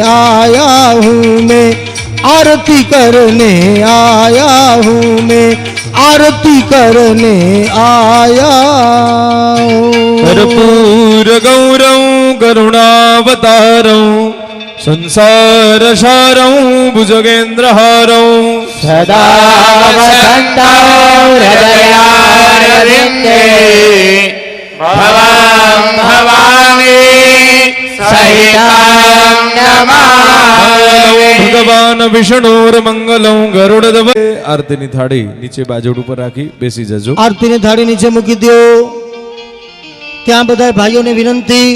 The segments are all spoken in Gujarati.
आया हूँ मैं आरती करने आया हूँ मैं आरती करने आया हूँ कर्पूर गौरं करुणावतारं संसारसारं भुजगेन्द्रहारं सदा वसन्तौ हृदयारविन्दे भवां भवामि ભગવાન વિષ્ણુર મંગલમ ગરુડ દવે. આરતીની થાળી નીચે બાજોડ ઉપર રાખી બેસી જજો. આરતીની થાળી નીચે મૂકી દો ત્યાં બધા ભાઈઓને વિનંતી.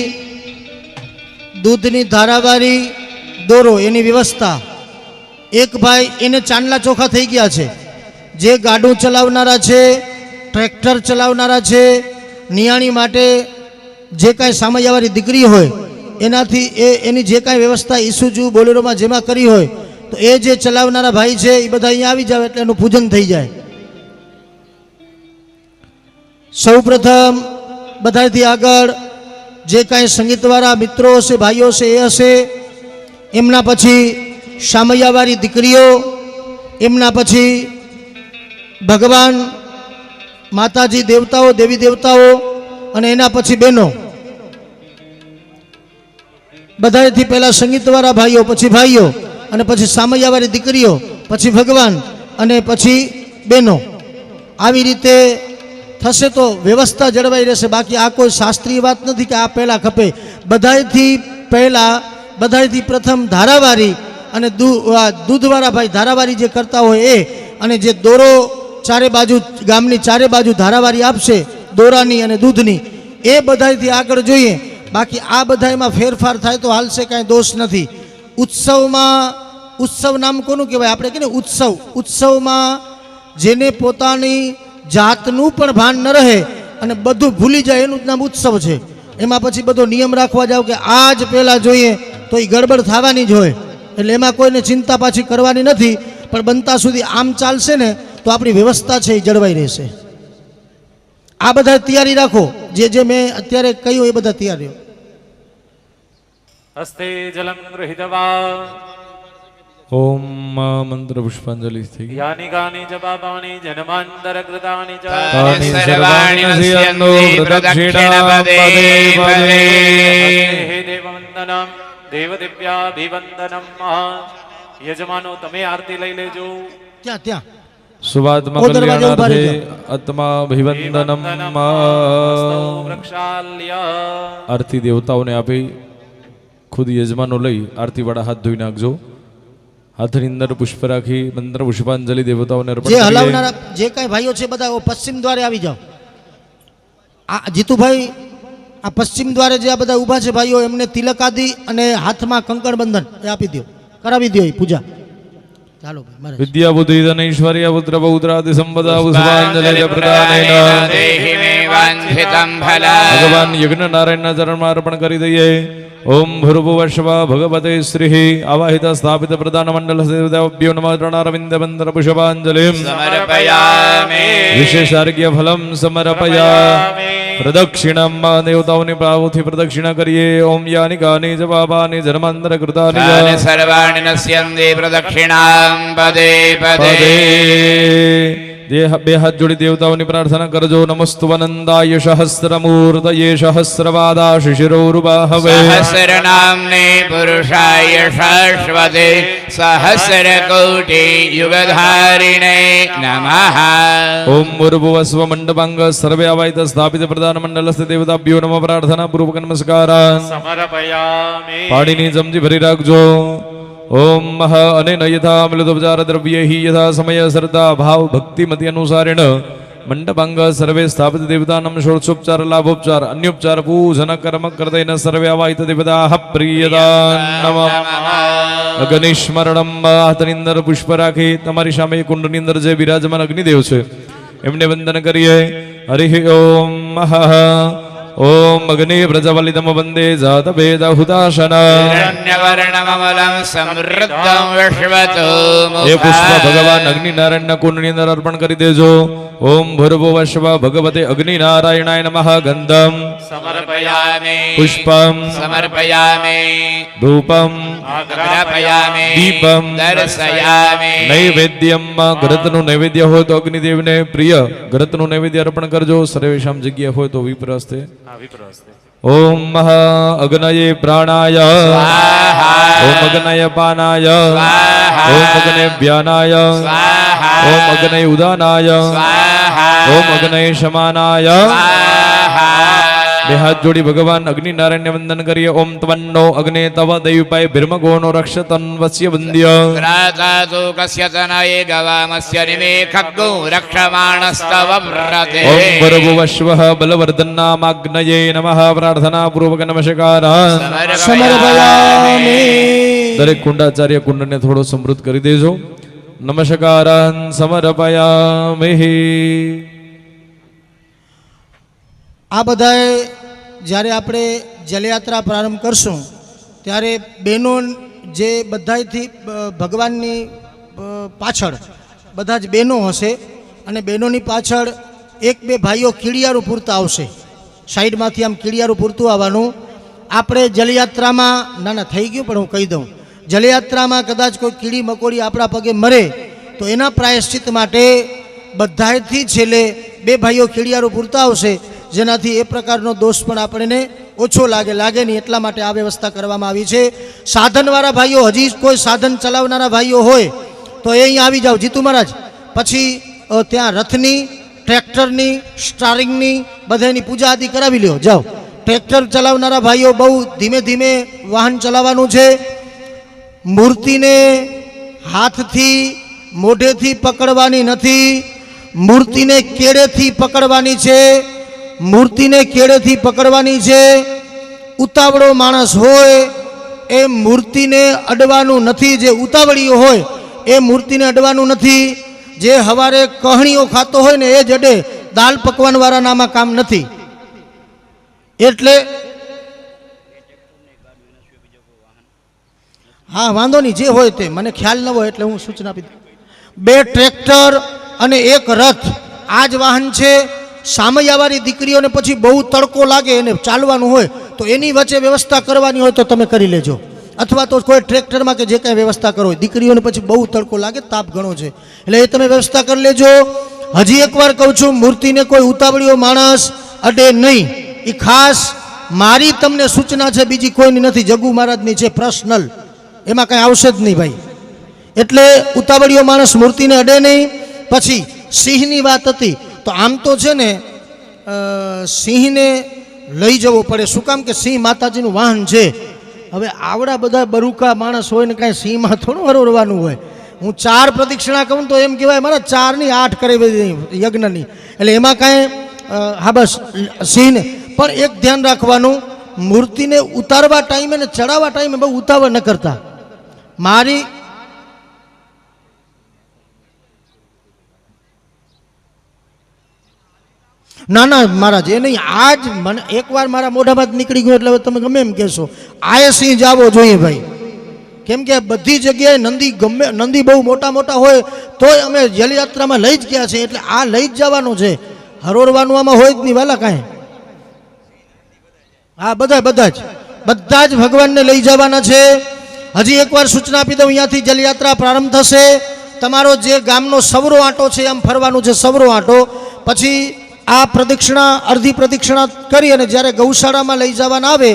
દૂધની ધારાવારી દોરો એની વ્યવસ્થા. એક ભાઈ એને ચાંદલા ચોખા થઈ ગયા છે. જે ગાડું ચલાવનારા છે ટ્રેક્ટર ચલાવનારા છે નિયાણી માટે જે કાંઈ સામૈયાવાળી દીકરી હોય એનાથી એ એની જે કાંઈ વ્યવસ્થા ઈસુજુ બોલેરોમાં જેમાં કરી હોય, તો એ જે ચલાવનારા ભાઈ છે એ બધા અહીંયા આવી જાવ એટલે એનું પૂજન થઈ જાય. સૌ પ્રથમ બધાથી આગળ જે કાંઈ સંગીતવાળા મિત્રો હશે, ભાઈઓ હશે, એ હશે. એમના પછી શામૈયાવાળી દીકરીઓ, એમના પછી ભગવાન માતાજી દેવતાઓ, દેવી દેવતાઓ અને એના પછી બહેનો. બધાથી પહેલાં સંગીતવાળા ભાઈઓ, પછી ભાઈઓ, અને પછી સામૈયાવાળી દીકરીઓ, પછી ભગવાન અને પછી બહેનો. આવી રીતે થશે તો વ્યવસ્થા જળવાઈ રહેશે. બાકી આ કોઈ શાસ્ત્રીય વાત નથી કે આ પહેલાં ખપે. બધાયથી પહેલાં, બધાયથી પ્રથમ ધારાવારી અને દૂધવાળા ભાઈ ધારાવારી જે કરતા હોય એ, અને જે દોરો ચારે બાજુ, ગામની ચારે બાજુ ધારાવારી આપશે, દોરાની અને દૂધની, એ બધાયથી આગળ જોઈએ. બાકી આ બધામાં ફેરફાર થાય તો હાલશે કાંઈ દોષ નથી. ઉત્સવમાં, ઉત્સવ નામ કોનું કહેવાય? આપણે કહીએ ઉત્સવ. ઉત્સવમાં જેને પોતાની જાતનું પણ ભાન ન રહે અને બધું ભૂલી જાય એનું જ નામ ઉત્સવ છે. એમાં પછી બધો નિયમ રાખવા જાવ કે આ જ પહેલાં જોઈએ તો એ ગડબડ થવાની જ હોય. એટલે એમાં કોઈને ચિંતા પાછી કરવાની નથી, પણ બનતા સુધી આમ ચાલશે ને તો આપણી વ્યવસ્થા છે એ જળવાઈ રહેશે. આ બધા તૈયારી રાખો. જે જે મેં અત્યારે કહ્યું એ બધા તૈયારીઓ. હસ્તે જલમ ગૃહિતવા ઓમ મંત્ર પુષ્પાંજલિ થઈ યાની ગાની ચ પાપાની જન્માંતરકૃતાની ચ તાની સર્વાણિ નશ્યન્તો પ્રદક્ષિણાપદે પદે હે દેવવંદનમ દેવદિવ્યાભિવંદનમ યજમાનો તમે આરતી લઈ લેજો ત્યાં ત્યાં સુવાત્મા કલ્યાણાર્થે રહેજો. આત્મા વૃક્ષાલ્ય આરતી દેવતાઓને આપી ખુદ યજમાનો લઈ આરતીવાળા હાથ ધોઈ નાખજો. હાથની અંદર પુષ્પ રાખી મંત્ર પુષ્પાંજલિ દેવતાઓને અર્પણ જે હલાવનારા જે કાંઈ ભાઈઓ છે બધા પશ્ચિમ દ્વારે આવી જાઓ. આ જીતુભાઈ આ પશ્ચિમ દ્વારે જે આ બધા ઊભા છે ભાઈઓ એમને તિલક આદિ અને હાથમાં કંકણ બંધન એ આપી દો કરાવી દો એ પૂજા. ચાલો ભાઈ મારે વિદ્યા બુદ્ધિ ધન ઐશ્વર્ય પુત્ર પૌત્રાદિ સંપદા પુષ્પાંજલિ પ્રદાનેન ભગવાન યજ્ઞ નારાયણના ચરણમાં અર્પણ કરી દઈએ. ઓમ ભૂર્ભુવશ્વા ભગવતે શ્રી આવાહિત સ્થાપિત પ્રધાન મંડળ દેવતાભ્યો નમઃ ત્રણારવિંદ મંત્ર પુષ્પાંજલિ સમર્પયામિ વિશેષ આરોગ્ય ફલમ સમર્પયા પ્રદક્ષિણમ દેવતાઓની પ્રાવુથી પ્રદક્ષિણા કરીએ ઓમ યાની ગાની જ પાપાની જન્માંતર કૃતાની તાનિ જ દેહ બે હાથ જોડી દેવતાઓની પ્રાર્થના કરજો. નમસ્તુ વનંદાય સહસ્રમૂર્તયે સહસ્રવાદા શિશિરોરુબાહવે સહસ્રનામ્ને પુરુષાય શાશ્વતે સહસ્રકોટિ યુગધારિણે નમઃ. ઓમ મુર્ભુવસ્વ મંડપાંગ સર્વે અવાયત સ્થાપિત પ્રધાન મંડલસ્થ દેવતાભ્યો નમ પ્રાર્થના પૂર્વક નમસ્કાર. પાણીની ચમચી ભરી રાખજો. ઓમ મહ અનેન યથા મિલદોપચાર દ્રવ્યૈ યથા સમય શ્રદ્ધા ભાવ ભક્તિમતિ અનુસારેણ મંડપાંગ સર્વે સ્થાપિત દેવતાનમ ષોડશોપચાર લાભોપચાર અન્યોપચાર પૂજન કર્મ કરતૈન સર્વે અવાહિત દેવતા પ્રિયદાન નમ. અગ્નિસ્મરણમ હાથની અંદર પુષ્પ રાખી તમારી સામે કુંડની અંદર જે બિરાજમાન અગ્નિદેવ છે, એમને વંદન કરીએ. હરિ ઓમ મહ. ॐ अग्नि प्रज्वलितम वन्दे जातभेदहुताशन हिरण्यवर्णममलं समृद्धं विश्वतो એ પુષ્પ ભગવાન અગ્નિનારાયણના કુંડની અંદર અર્પણ કરી દેજો ઓમ ભૂર્ભુવ વશ્વ ભગવતે અગ્નિનારાયણાય નમઃ ગંધમ समर्पयामि પુષ્પમ समर्पयामि ધૂપમ आग्रापयामि दीपं दर्शयामि નૈવેદ્યમ ઘરતનું નૈવેદ્ય હોય તો અગ્નિદેવને પ્રિય ઘરતનું નૈવેદ્ય અર્પણ કરજો સર્વેશામ જગ્યા હોય તો વિપ્રસ્તે હા વિપ્ર હસ્તે ઓમ અગ્નય પ્રાણાય ઓમ અગ્નય પાનાય ઓમ અગ્નય વ્યાનાય ઓમ અગ્નય ઉદાનાય ઓમ અગ્નય શમાનાય બે હાથ જોડી ભગવાન અગ્નિ નારાયણને વંદન કરીએ ઓમ ત્વન્નો અગ્ને તવ દૈવપાય ભીર્મગોનો રક્ષતન વસ્ય વંદ્ય રાકાતો કસ્ય તનયે ગવામસ્ય નિમે ખગ્ગો રક્ષમાણસ્તવ વ્રતે ઓમ ભર્ગુવશ્વઃ બલવર્ધન્નામાગ્નયે નમઃ પ્રાર્થના પૂર્વક નમસ્કાર સમર્પયામિ દરેક કુંડાચાર્ય કુંડને થોડો સમૃદ્ધ કરી દેજો નમસ્કારાન સમર્પયામિ આ બધાએ જ્યારે આપણે જલયાત્રા પ્રારંભ કરશું, ત્યારે બહેનો જે બધાયથી ભગવાનની પાછળ બધા જ બહેનો હશે અને બહેનોની પાછળ એક બે ભાઈઓ કીડિયારું પૂરતા આવશે. સાઈડમાંથી આમ કીડિયારું પૂરતું આવવાનું. આપણે જલયાત્રામાં, ના ના, થઈ ગયું પણ હું કહી દઉં. જલયાત્રામાં કદાચ કોઈ કીડી મકોડી આપણા પગે મરે, તો એના પ્રાયશ્ચિત માટે બધાયથી છેલ્લે બે ભાઈઓ કીડિયારું પૂરતા આવશે. જેનાથી એ પ્રકારનો દોષ પણ આપણને ઓછો લાગે લાગે નહીં. એટલા માટે આ વ્યવસ્થા કરવામાં આવી છે. સાધનવાળા ભાઈઓ, હજી કોઈ સાધન ચલાવનારા ભાઈઓ હોય, તો એ અહીં આવી જાઓ. જીતુ મહારાજ, પછી ત્યાં રથની, ટ્રેક્ટરની, સ્ટારિંગની બધાની પૂજા આદિ કરાવી લ્યો. જાઓ. ટ્રેક્ટર ચલાવનારા ભાઈઓ બહુ ધીમે ધીમે વાહન ચલાવવાનું છે. મૂર્તિને હાથથી, મોઢેથી પકડવાની નથી. મૂર્તિને કેડેથી પકડવાની છે. મૂર્તિને કેડેથી પકડવાની છે. ઉતાવળો માણસ હોય, એ મૂર્તિને અડવાનું નથી. જે ઉતાવળીઓ હોય, એ મૂર્તિને અડવાનું નથી. જે હવારે કહણીઓ ખાતો હોય ને, એ જ અડે. દાલ પકવાનવાળાનામાં કામ નથી. એટલે હા, વાંધો નહીં. જે હોય તે. મને ખ્યાલ ન હોય એટલે હું સૂચના આપી બે ટ્રેક્ટર અને એક રથ. આ જ વાહન છે. સામૈયાવાળી દીકરીઓને પછી બહુ તડકો લાગે એને ચાલવાનું હોય, તો એની વચ્ચે વ્યવસ્થા કરવાની હોય તો તમે કરી લેજો. અથવા તો કોઈ ટ્રેક્ટરમાં કે જે કાંઈ વ્યવસ્થા કરો દીકરીઓને પછી બહુ તડકો લાગે, તાપ ઘણો છે. એટલે એ તમે વ્યવસ્થા કરી લેજો. હજી એકવાર કહું છું, મૂર્તિને કોઈ ઉતાવળીઓ માણસ અડે નહીં. એ ખાસ મારી તમને સૂચના છે, બીજી કોઈની નથી. જગુ મહારાજની છે પર્સનલ એમાં કાંઈ આવશે જ નહીં ભાઈ. એટલે ઉતાવળીઓ માણસ મૂર્તિને અડે નહીં. પછી સિંહની વાત હતી તો આમ તો છે ને સિંહને લઈ જવો પડે. શું કામ કે સિંહ માતાજીનું વાહન છે? હવે આવડા બધા બરુકા માણસ હોય ને કાંઈ સિંહમાં થોડું હરોરવાનું હોય. હું ચાર પ્રદક્ષિણા કહું તો એમ કહેવાય મારા ચારની આઠ દીધી યજ્ઞની. એટલે એમાં કાંઈ હા બસ, સિંહને. પણ એક ધ્યાન રાખવાનું, મૂર્તિને ઉતારવા ટાઈમે ને ચડાવવા ટાઈમે બહુ ઉતાવળ ન કરતા. મારી ના ના, મહારાજ, એ નહીં, આજ મને એકવાર મારા મોઢામાં જ નીકળી ગયો, એટલે હવે તમે ગમે એમ કહેશો. આય સિંહ જાવો જોઈએ ભાઈ. કેમ કે બધી જગ્યાએ નંદી ગમે, નંદી બહુ મોટા મોટા હોય, તોય અમે જલયાત્રામાં લઈ જ ગયા છે એટલે આ લઈ જ જવાનું છે. હરોરવાનું આમાં હોય જ નહીં, વાલા કાંઈ. હા, બધા બધા જ. બધા જ ભગવાનને લઈ જવાના છે. હજી એકવાર સૂચના આપી દઉં, અહીંયાથી જલયાત્રા પ્રારંભ થશે. તમારો જે ગામનો સવરો આંટો છે, આમ ફરવાનું છે, સવરો આંટો. પછી આ પ્રદક્ષિણા, અડધી પ્રદક્ષિણા કરી અને જ્યારે ગૌશાળામાં લઈ જવાના આવે,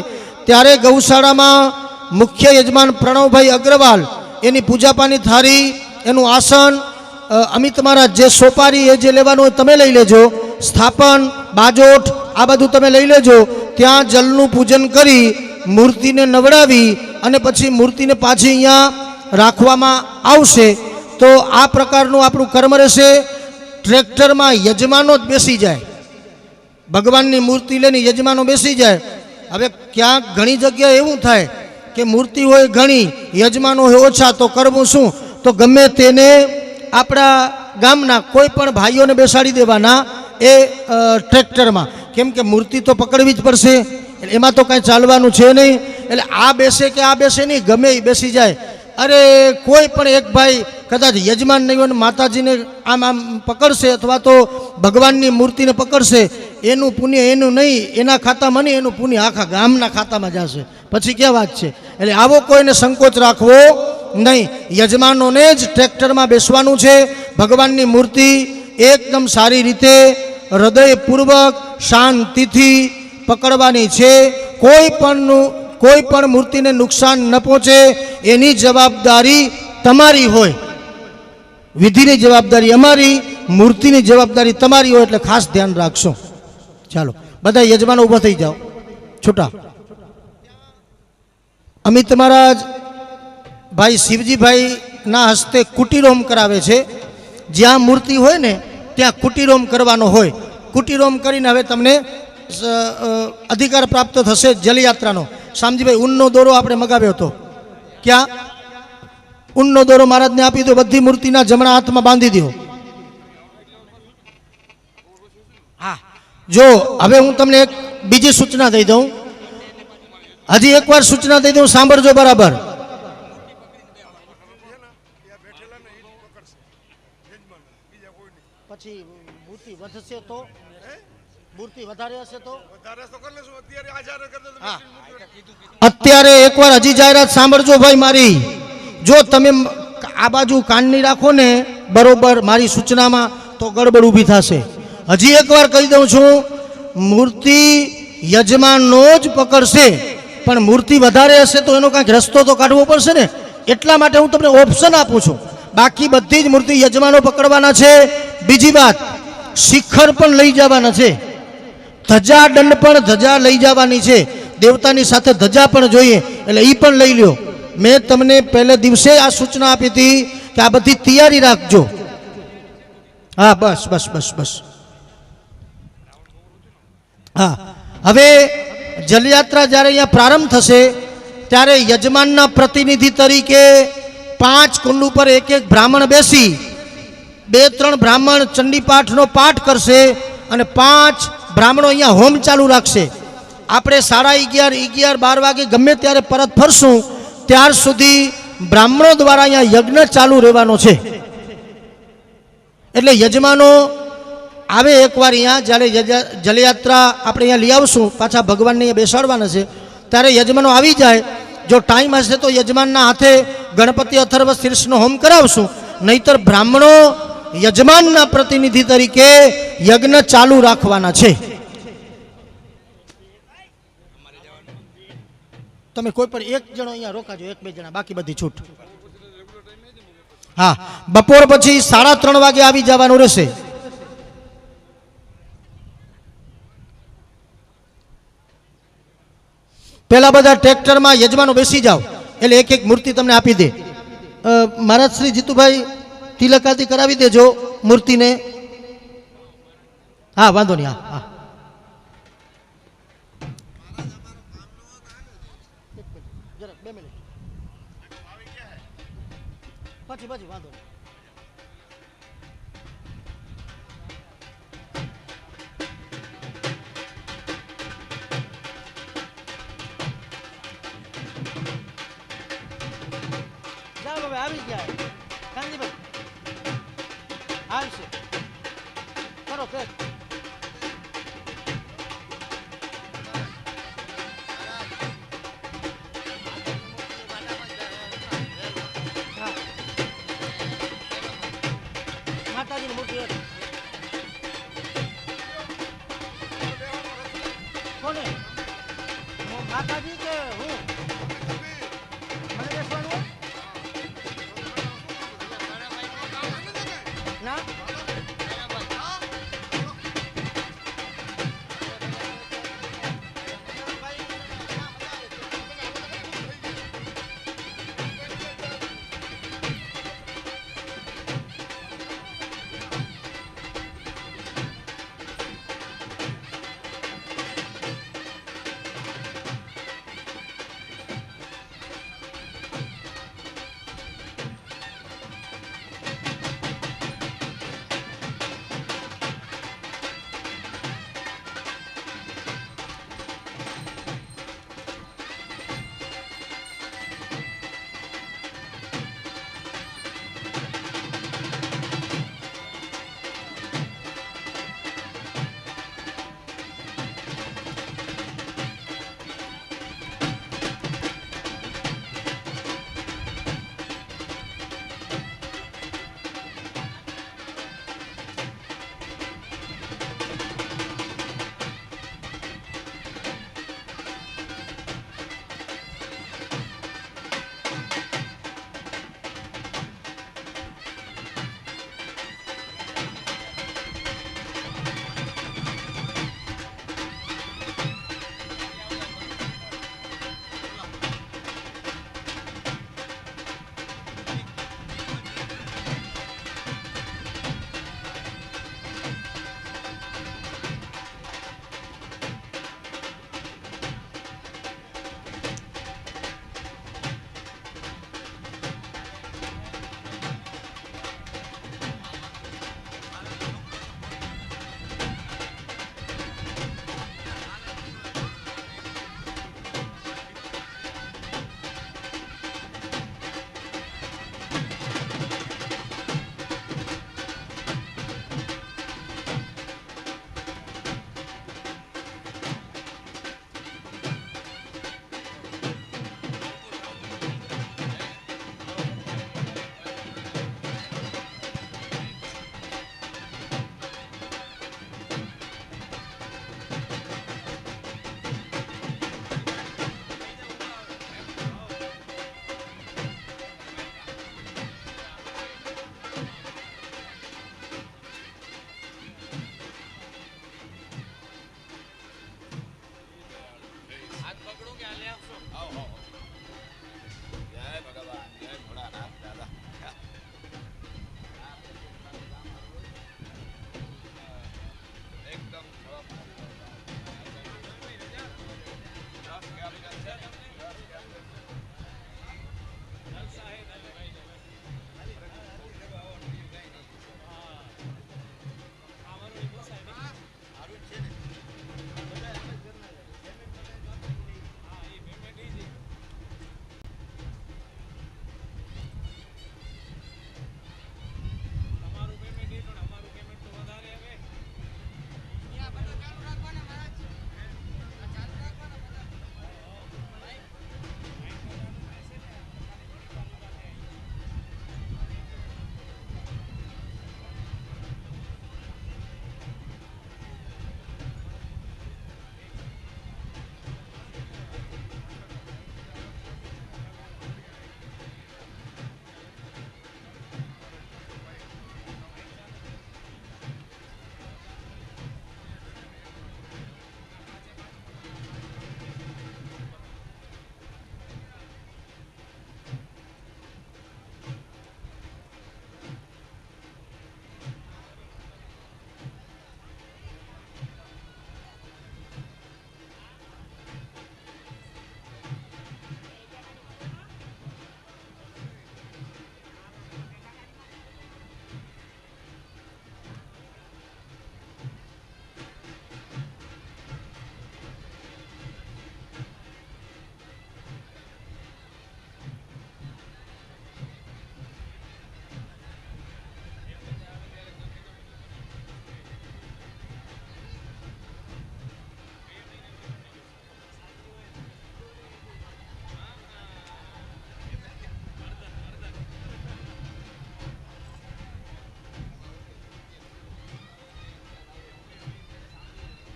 ત્યારે ગૌશાળામાં મુખ્ય યજમાન પ્રણવભાઈ અગ્રવાલ, એની પૂજાપાની થાળી, એનું આસન અમિત મહારાજ જે સોપારી એ જે લેવાનું હોય તમે લઈ લેજો, સ્થાપન, બાજોઠ, આ બધું તમે લઈ લેજો, ત્યાં જલનું પૂજન કરી મૂર્તિને નવડાવી અને પછી મૂર્તિને પાછી અહીંયા રાખવામાં આવશે. તો આ પ્રકારનું આપણું કર્મ રહેશે. ટ્રેક્ટરમાં યજમાનો જ બેસી જાય. ભગવાનની મૂર્તિ લઈને યજમાનો બેસી જાય. હવે ક્યાંક ઘણી જગ્યાએ એવું થાય કે મૂર્તિ હોય ઘણી, યજમાનો હોય ઓછા, તો કરવું શું? તો ગમે તેને આપણા ગામના કોઈ પણ ભાઈઓને બેસાડી દેવાના એ ટ્રેક્ટરમાં. કેમ કે મૂર્તિ તો પકડવી જ પડશે. એમાં તો કાંઈ ચાલવાનું છે નહીં. એટલે આ બેસે કે આ બેસે નહીં, ગમે એ બેસી જાય. અરે કોઈ પણ એક ભાઈ કદાચ યજમાન નહીં હોય માતાજીને આમ આમ પકડશે અથવા તો ભગવાનની મૂર્તિને પકડશે, એનું પુણ્ય એનું નહીં, એના ખાતામાં નહીં, એનું પુણ્ય આખા ગામના ખાતામાં જશે. પછી ક્યાં વાત છે? એટલે આવો કોઈને સંકોચ રાખવો નહીં. યજમાનોને જ ટ્રેક્ટરમાં બેસવાનું છે. ભગવાનની મૂર્તિ એકદમ સારી રીતે હૃદયપૂર્વક શાંતિથી પકડવાની છે. કોઈ પણનું, કોઈ પણ મૂર્તિને નુકસાન ન પહોંચે. એની જવાબદારી તમારી હોય. વિધિની જવાબદારી અમારી, મૂર્તિની જવાબદારી તમારી હોય એટલે ખાસ ધ્યાન રાખશો. ચાલો, બધા યજમાનો ઊભા થઈ જાઓ. છૂટા. અમિત મહારાજ, ભાઈ શિવજીભાઈના હસ્તે કુટીરોમ કરાવે છે. જ્યાં મૂર્તિ હોય ને, ત્યાં કુટીરોમ કરવાનો હોય. કુટીરોમ કરીને હવે તમને અધિકાર પ્રાપ્ત થશે જલયાત્રાનો. શામજીભાઈ, ઊનનો દોરો આપણે મગાવ્યો હતો. ક્યાં? ઊનનો દોરો મહારાજને આપી દો બધી મૂર્તિના જમણા હાથમાં બાંધી દો. હા. જો હવે હું તમને એક બીજી સૂચના દઈ દઉં. હજી એકવાર સૂચના દઈ દઉં સાંભળજો બરાબર. પછી મૂર્તિ વધશે તો? મૂર્તિ વધારે હશે તો? હા. અત્યારે એકવાર હજી જાહેરાત સાંભળજો ભાઈ મારી. જો તમે આ બાજુ કાનની રાખો ને બરોબર મારી સૂચનામાં તો ગડબડ ઊભી થશે. હજી એકવાર કહી દઉં છું, મૂર્તિ યજમાનનો જ પકડશે, પણ મૂર્તિ વધારે હશે તો એનો કાંઈક રસ્તો તો કાઢવો પડશે ને. એટલા માટે હું તમને ઓપ્શન આપું છું. બાકી બધી જ મૂર્તિ યજમાનો પકડવાના છે. બીજી વાત, શિખર પણ લઈ જવાના છે. ધજા દંડ પણ ધજા લઈ જવાની છે. દેવતાની સાથે ધજા પણ જોઈએ, એટલે એ પણ લઈ લ્યો. મેં તમને પહેલે દિવસે આ સૂચના આપી હતી કે આ બધી તૈયારી રાખજો. હા, બસ બસ બસ બસ. હા, હવે જલયાત્રા જ્યારે અહીંયા પ્રારંભ થશે, ત્યારે યજમાનના પ્રતિનિધિ તરીકે પાંચ કુંડ ઉપર એક એક બ્રાહ્મણ બેસી, બે, ત્રણ બ્રાહ્મણ ચંડીપાઠનો પાઠ કરશે અને પાંચ બ્રાહ્મણો અહીંયા હોમ ચાલુ રાખશે. આપણે સાડા અગિયાર અગિયાર, બાર વાગે ગમે ત્યારે પરત ફરશું ત્યાર સુધી બ્રાહ્મણો દ્વારા અહીંયા યજ્ઞ ચાલુ રહેવાનો છે. એટલે યજમાનો આવે એકવાર અહીંયા, જ્યારે જલયાત્રા આપણે અહીંયા લઈ આવશું, પાછા ભગવાનને અહીંયા બેસાડવાના છે, ત્યારે યજમાનો આવી જાય. જો ટાઈમ હશે તો યજમાનના હાથે ગણપતિ અથર્વ શીર્ષનો હોમ કરાવશું. નહીતર બ્રાહ્મણો યજમાનના પ્રતિનિધિ તરીકે યજ્ઞ ચાલુ રાખવાના છે. તમે કોઈ પણ એક જણો અહીંયા રોકાજો, એક બે જણા, બાકી બધી છૂટ. હા, બપોર પછી સાડા ત્રણ વાગે આવી જવાનું રહેશે. પેલા બધા ટ્રેક્ટરમાં યજમાનો બેસી જાઓ, એટલે એક એક મૂર્તિ તમને આપી દે. મહારાજ શ્રી જીતુભાઈ તિલકાથી કરાવી દેજો મૂર્તિને. હા, વાંધો નહીં, હા હા. પછી પછી વાંધો નહીં જાઓ હવે આવી ગયા કાંજીભાઈ આવશે કરો પેક